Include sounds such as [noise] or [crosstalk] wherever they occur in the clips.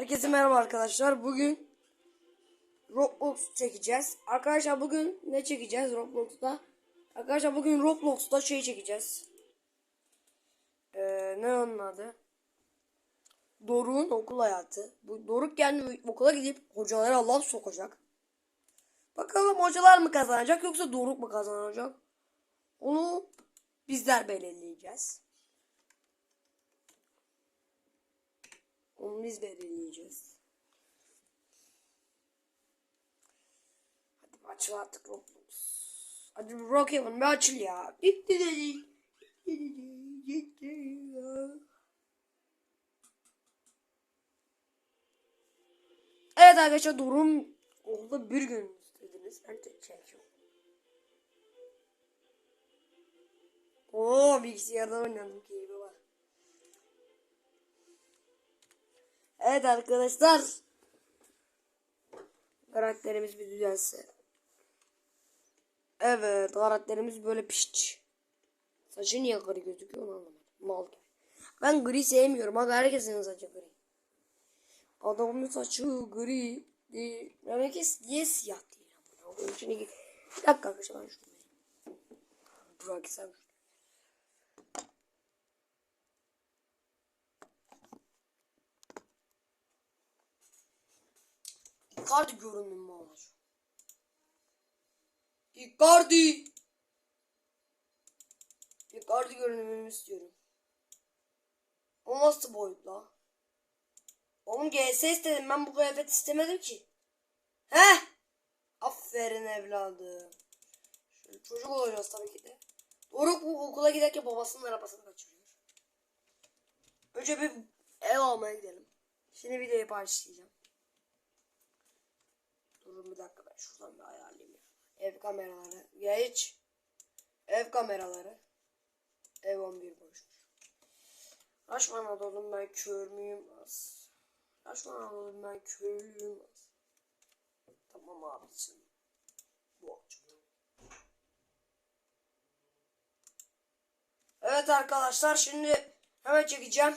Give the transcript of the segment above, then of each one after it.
Herkese merhaba arkadaşlar. Bugün Roblox çekeceğiz. Arkadaşlar bugün ne çekeceğiz Roblox'ta? Arkadaşlar bugün Roblox'ta şey çekeceğiz. Ee, ne onun adı? Doruk'un okul hayatı. Bu Doruk kendi okula gidip hocalara laf sokacak. Bakalım hocalar mı kazanacak yoksa Doruk mu kazanacak? Onu bizler belirleyeceğiz. Onu biz belirleyeceğiz. Hadi açıl artık Roblox. Hadi bir Brookhaven bir açıl ya. Evet arkadaşlar durum oldu bir gün dediniz. De çekiyorum. Oo bilgisayarda oynadım keyfe bak. Evet arkadaşlar. Karakterimiz bir düzelse. Evet karakterimiz böyle piç. Saçı niye gri gözüküyor onu anlamadım. Mal gibi. Ben gri sevmiyorum. Aga herkesin saçı gri. Adamın saçı gri değil. Demek ki niye siyah değil? Onun için bir dakika arkadaşlar ben şunu. Sen Icardi görünümü olacak. Icardi. Icardi görünümünü istiyorum. O nasıl boyut la? Oğlum GS istedim ben bu kıyafet istemedim ki. He? Aferin evladım. Şöyle çocuk olacağız tabii ki de. Doruk bu okula giderken babasının arabasını kaçırıyor. Önce bir ev almaya gidelim. Şimdi videoyu başlayacağım. Durun bir dakika ben şuradan bir ayarlayayım. ya. Ev kameraları. Geç. Ev kameraları. Ev 11 boş. Raşman Anadolu'm ben kör müyüm az. Raşman Anadolu'm ben köylüyüm az. Tamam abicim. Bu akşam. Evet arkadaşlar şimdi hemen çekeceğim.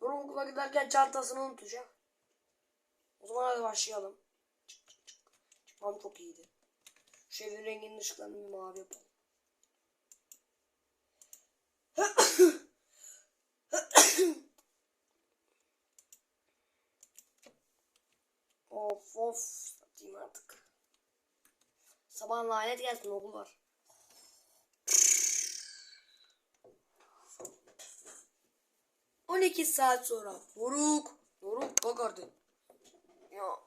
Durun okula giderken çantasını unutacak. O zaman hadi başlayalım. Çıkmam çok iyiydi. Şu evin renginin ışıklarını bir mavi yapalım. [coughs] of of satayım artık. Sabah lanet gelsin okul var. On iki saat sonra. Doruk. Doruk kalk artık. Ya.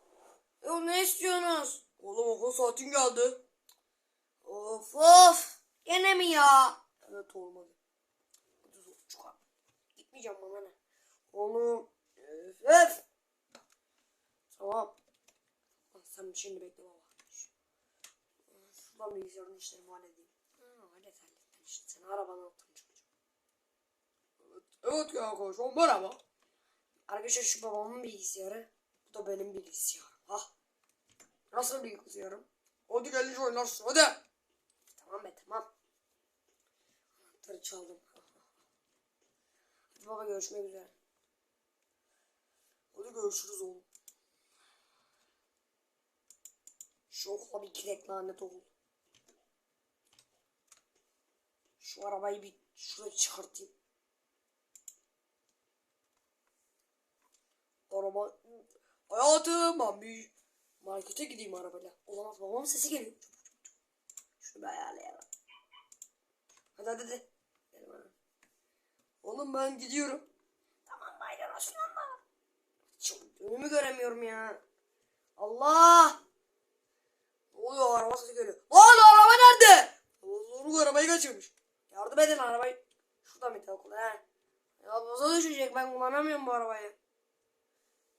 Ya ne istiyorsunuz? Oğlum okul saatin geldi. Of of. Gene mi ya? Evet olmadı. Çıkar. Gitmeyeceğim bana ne. Oğlum. Öf öf. Tamam. Bak sen şimdi bekle baba. Şuradan bilgisayarın işlerimi halledeyim. Ha, hallet hallet. İşte seni arabanın altına çıkacağım. Evet, evet ya arkadaşlar merhaba. Arkadaşlar şu babamın bilgisayarı. Bu da benim bilgisayarım. Ha. Nasıl bilgisayarım? Hadi gelin oynarsın hadi. Tamam be tamam. Anahtarı çaldım. Baba görüşmek üzere. Hadi görüşürüz oğlum. Şokla bir kirek lanet oldu. Şu arabayı bir şuraya çıkartayım. Araba... Hayatım ben bir markete gideyim arabayla. Olamaz babamın sesi geliyor. Şunu bir ayarlayalım. Hadi hadi hadi. Gel bana. Oğlum ben gidiyorum. Tamam bayram olsun ama. Çok önümü göremiyorum ya. Allah! Ne oluyor araba sesi geliyor. Lan araba nerede? Zorluk arabayı kaçırmış. Yardım edin arabayı. Şurada bir okul he. Ya boza düşecek ben kullanamıyorum bu arabayı.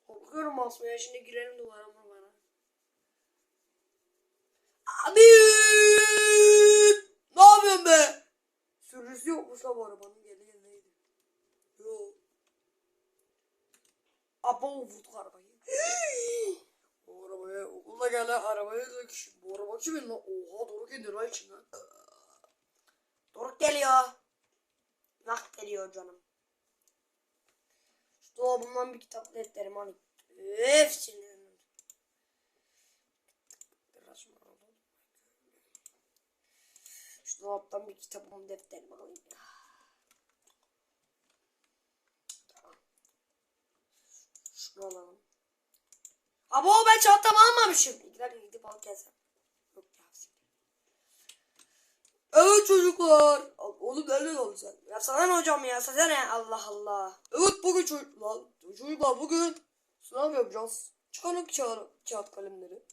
Korkuyorum basmaya şimdi girelim duvara bana. Abi! Ne yapıyorsun be? Sürücüsü yokmuş la bu arabanın geri neydi? Yo. Apa vurduk arabayı. o arabaya okulda gelen arabaya da kişi. Bu araba kimin lan? Oha doğru gidiyor lan içinden. Doruk geliyor. Nak geliyor canım. Şu dolabımdan bir kitap defterim hani. Öf sinirlendim. Biraz mı alalım? Şu dolaptan bir kitabımı defterimi alayım. Tamam. Şunu alalım. Ama o ben çantamı almamışım. İki dakika gidip alıp gelsem. Yok ya. Evet çocuklar. Oğlum nerede kaldın sen? Ya sana ne hocam ya? Sana ne? Allah Allah. Evet bugün çocuklar. Çocuklar bugün sınav yapacağız. Çıkarın kağıt, kağıt kalemleri.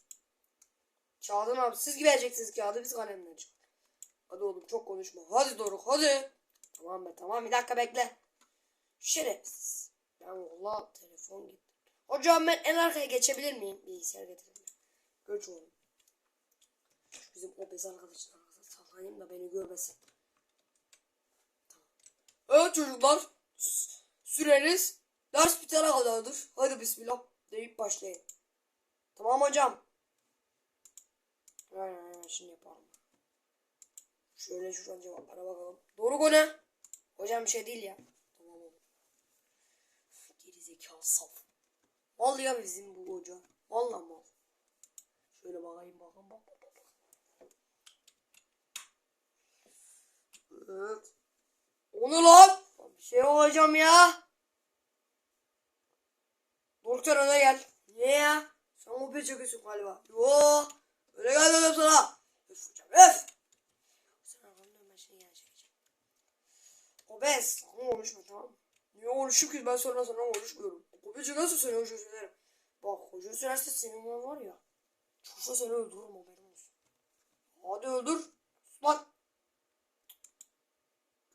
Kağıdın abi siz vereceksiniz kağıdı biz kalemleri çıkar. Hadi oğlum çok konuşma. Hadi Doruk hadi. Tamam be tamam bir dakika bekle. Şerefsiz. Ben valla telefon gitti. Hocam ben en arkaya geçebilir miyim? Bilgisayar getirelim. Göç oğlum. Bizim obez arkadaşlar sallayayım da beni görmesin. Evet çocuklar. Süreniz ders bitene kadardır. Hadi bismillah deyip başlayın. Tamam hocam. Aynen aynen şimdi yapalım. Şöyle şuradan cevaplara bakalım. Doğru mu ne? Hocam bir şey değil ya. Tamam oğlum. Geri zekalı saf. Mal ya bizim bu hoca. Valla mal. Şöyle bakayım bakayım bak bak bak. Evet. O ne lan? Bir şey olacağım ya. Doktor öne gel. Niye ya? Sen kopya çekiyorsun galiba. Yo. Öyle gel dedim sana. Öf hocam öf. Sen arkamdan ben seni gel çekeceğim. Obez. Sakın konuşma tamam? Niye konuşayım ki ben sonra sana konuşmuyorum. Kopya çekerse seni hoca söylerim. Bak hoca söylerse senin var var ya. Çoşa seni öldürürüm haberin olsun. Hadi öldür. Lan.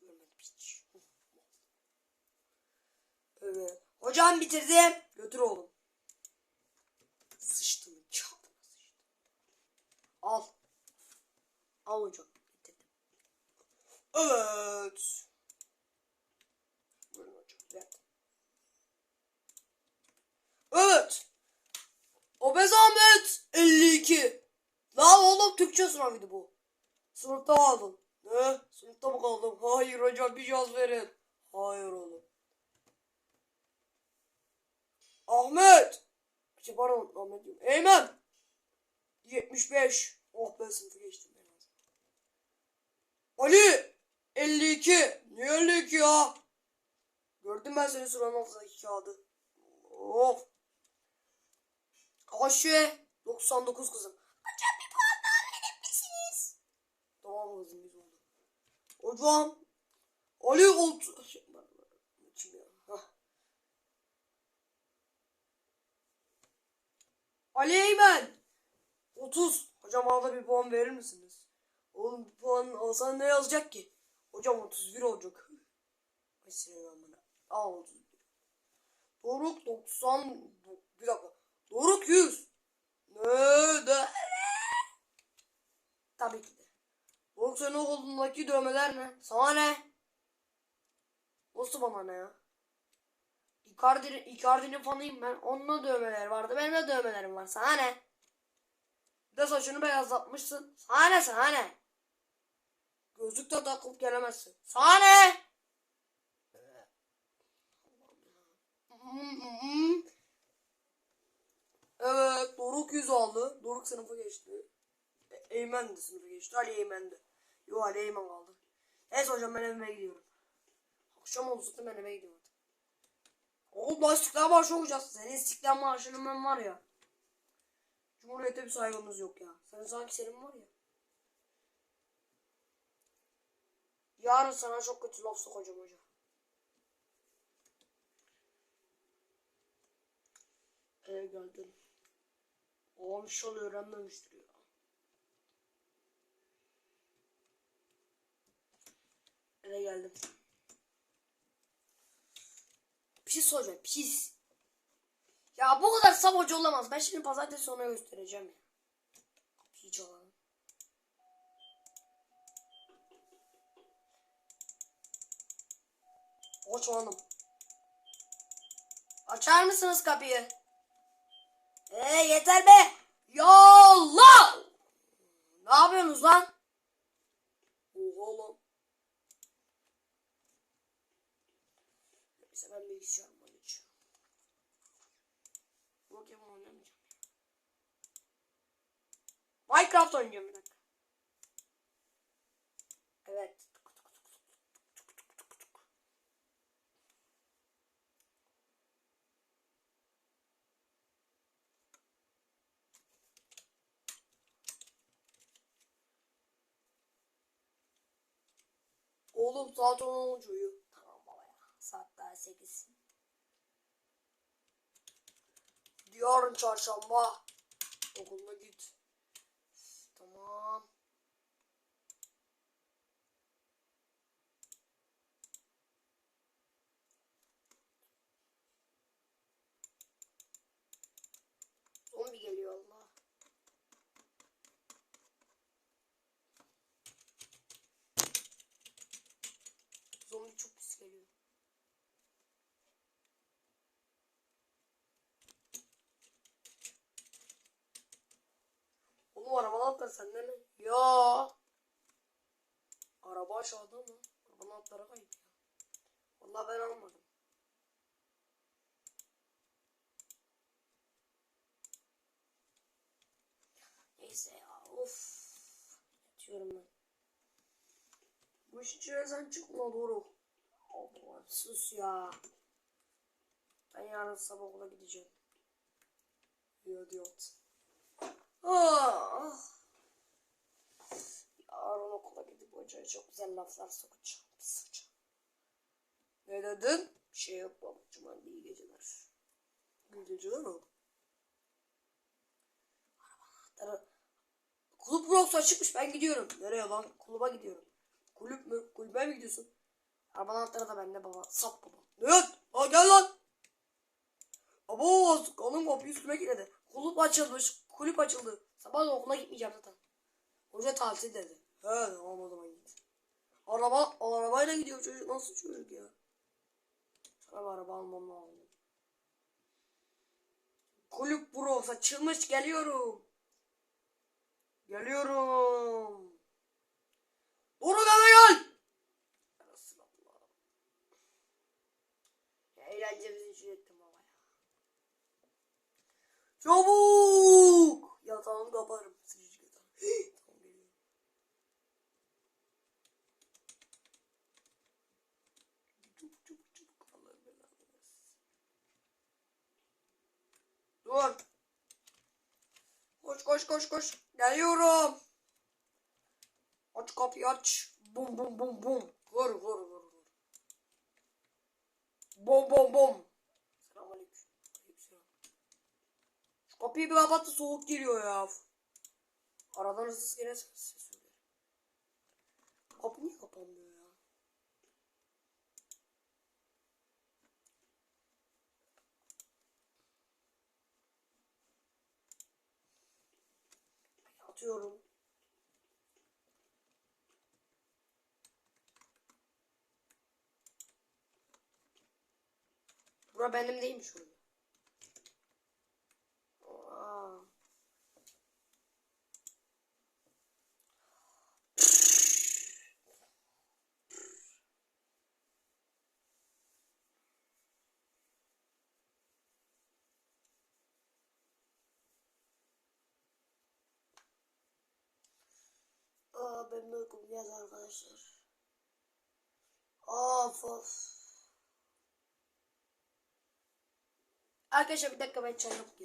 Görmedim hiç. Evet. Hocam bitirdim. Götür oğlum. Sıçtım kağıdına sıçtım. Al. Al hocam. Evet. Evet. Obez Ahmet 52. Lan oğlum Türkçe sınavıydı bu. Sınıfta kaldım. Ne? Sınıfta mı kaldım? Hayır hocam bir caz verin. Hayır oğlum. Ahmet. Şey pardon Ahmet diyorum. Eymen. 75. Oh ben sınıfı geçtim. Ali. 52. Niye 52 ya? Gördüm ben senin sıranın altındaki kağıdı. Of. Ayşe 99 kızım. Hocam bir puan daha verir misiniz? Tamam kızım biz oldu. Hocam Ali? Hah. Ali Eymen 30. Hocam bana da bir puan verir misiniz? Oğlum bir puan alsan ne yazacak ki? Hocam 31 olacak. Sinirlen bana. Al 31. Doruk 90. Bir dakika. Doruk 100. Ne de? Tabii ki de. Doruk senin o kolundaki dövmeler ne? Sana ne? Nasıl bana ne ya? Icardi'nin Icardi'nin fanıyım ben. Onunla dövmeler vardı. Benim de dövmelerim var. Sana ne? Bir de saçını beyazlatmışsın. Sana ne sana ne? Gözlük de takıp gelemezsin. Sana ne? Evet Doruk 100 aldı. Doruk sınıfı geçti. E, Eymen de sınıfı geçti. Ali Eymen de. Yo Ali Eymen kaldı. Neyse hocam ben evime gidiyorum. Akşam oldu zaten ben eve gidiyorum. Oğlum daha İstiklal Marşı okuyacağız. Senin İstiklal Marşı'nın ben var ya. Cumhuriyete bir saygımız yok ya. Senin sanki senin var ya. Yarın sana çok kötü laf sokacağım hoca. Eve geldim. Babam inşallah öğrenmemiştir ya. Eve geldim. Pis hoca pis. Ya bu kadar hoca olamaz. Ben şimdi pazartesi sonra göstereceğim ya. Olan. Hoş hanım. Açar mısınız kapıyı? Ee yeter be. Ya Allah! Ne yapıyorsunuz lan? Oha lan. Bilgisayarıma geçiyorum. Pokemon oynamayacağım. Minecraft oynayacağım bir dakika. Evet. Oğlum saat 10 olmuş uyu. Saat daha 8. Yarın çarşamba. Okuluna git. Tamam. Zombi geliyor Allah. Zombi çok pis geliyor. Oğlum sende mi? Ya. Araba aşağıda mı? Arabanın anahtarı kayıp ya. Vallahi ben almadım. Neyse ya of. Yatıyorum ben. Bu iş sen çıkma doğru. Allah sus ya. Ben yarın sabah okula gideceğim. İdiot. Ah. Yarın okula gidip hocaya laflar sokacağım. Pis hoca. Ne dedin? Bir şey yok babacığım hadi iyi geceler. İyi geceler o. Anahtarı. Kulüp Rox'a çıkmış ben gidiyorum. Nereye lan? Kulübe gidiyorum. Kulüp mü? Kulübe mi gidiyorsun? Araba anahtarı da bende baba. Sap baba. Evet. Ha gel lan. Abo kanım kapıyı üstüme kilitledi. Kulüp açılmış. Kulüp açıldı. Sabah okula gitmeyeceğim zaten. Hoca tatil dedi. He tamam o zaman. Araba, arabayla gidiyor çocuk. Nasıl çocuk ya? Bir araba almam lazım. Kulüp bros açılmış geliyorum. Geliyorum. Doğru gel gel. Eğlencemizi için ettim baba ya. Çabuk. Yatağını kaparım. Sıcacık yatağım. tamam geliyorum. Çabuk çabuk çabuk. Allah belanı versin. Dur. Koş koş koş. Geliyorum. Aç kapıyı aç. Bum bum bum bum. Vur vur vur vur. Bom bom bom. Kapıyı bir kapat da soğuk geliyor ya. Aradan hızlı gene ses. Kapı niye kapanmıyor ya? Atıyorum. Bura benim değilmiş oğlum. Aa. Uykum geldi arkadaşlar. Of of. Arkadaşlar bir dakika ben çay yapıp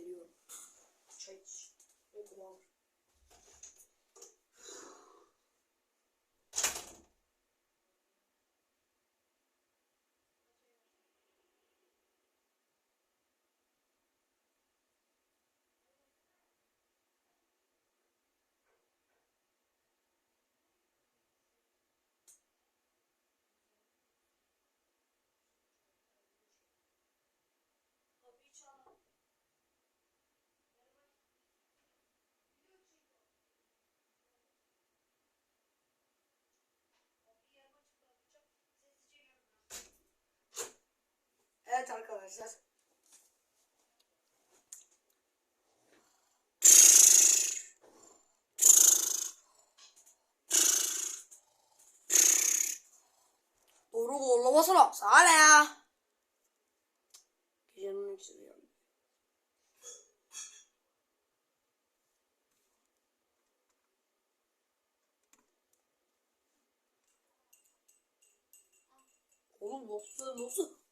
Evet arkadaşlar. Doğru kollamasana. Sana ne ya? Canını çiziyorum. Oğlum nasıl nasıl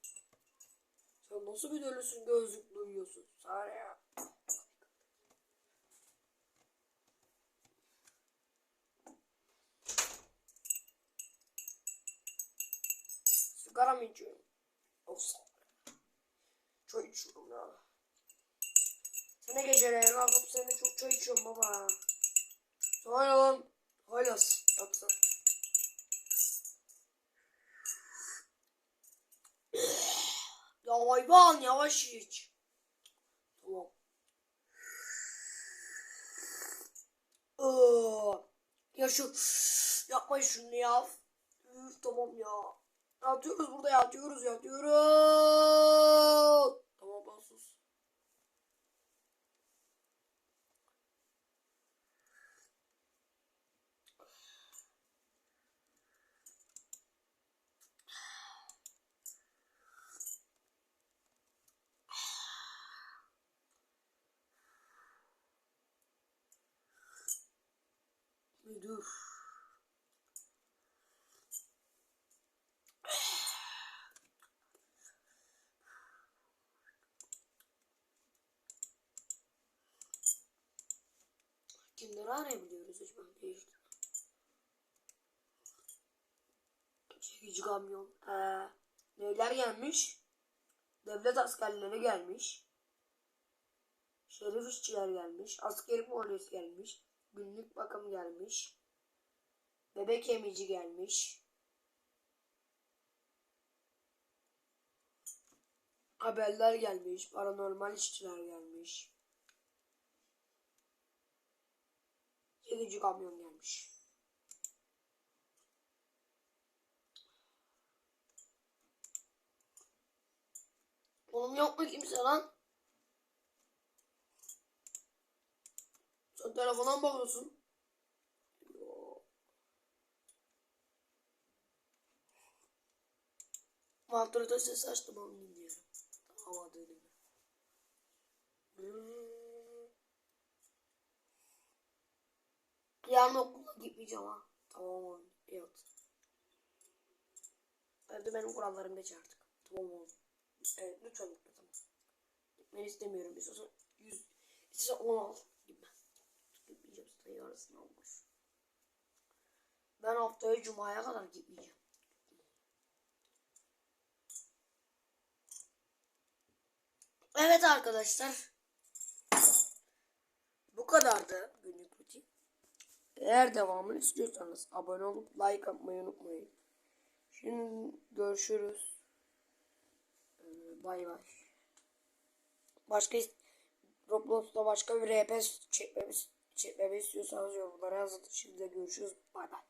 Nasıl bir dölüsün gözlük duyuyorsun? Sana ya? Sigara mı içiyorum? Yoksa çay içiyorum ya. Sene geceleri kalkıp seni çok çay içiyorum baba. Sonra lan. Halas yoksa. Hayvan yavaş iç. Tamam. Ya şu yapma şunu ya. Üf, tamam ya. Yatıyoruz burada yatıyoruz yatıyoruz. Tamam ben sus. Bir dur. Kimleri arayabiliyoruz ben değil. Çekici kamyon. Ee, neyler gelmiş? Devlet askerleri gelmiş. Şerif işçiler gelmiş. Askeri polis gelmiş. Günlük bakım gelmiş. Bebek emici gelmiş. Haberler gelmiş. Paranormal işçiler gelmiş. Çekici kamyon gelmiş. Oğlum yok mu kimse lan? Telefona mı bakıyorsun? Yo. Mantırda ses açtım onu dinliyorum. Hava dönümü. Hmm. Yarın okula gitmeyeceğim ha. Tamam oğlum. Evet. Evde benim kurallarım geçer artık. Tamam oğlum. Evet lütfen gitme tamam. Gitmeni istemiyorum. İstiyorsan 100, istiyorsan 10 al. Yarın sınav var. Ben haftaya cumaya kadar gitmeyeceğim. Evet arkadaşlar. Bu kadardı günlük rutin. Eğer devamını istiyorsanız abone olup like atmayı unutmayın. Şimdi görüşürüz. Ee, Bay bay. Başka Roblox'ta başka bir RP çekmemi, çekmemi istiyorsanız yorumlara yazın. Şimdi görüşürüz. Bay bay.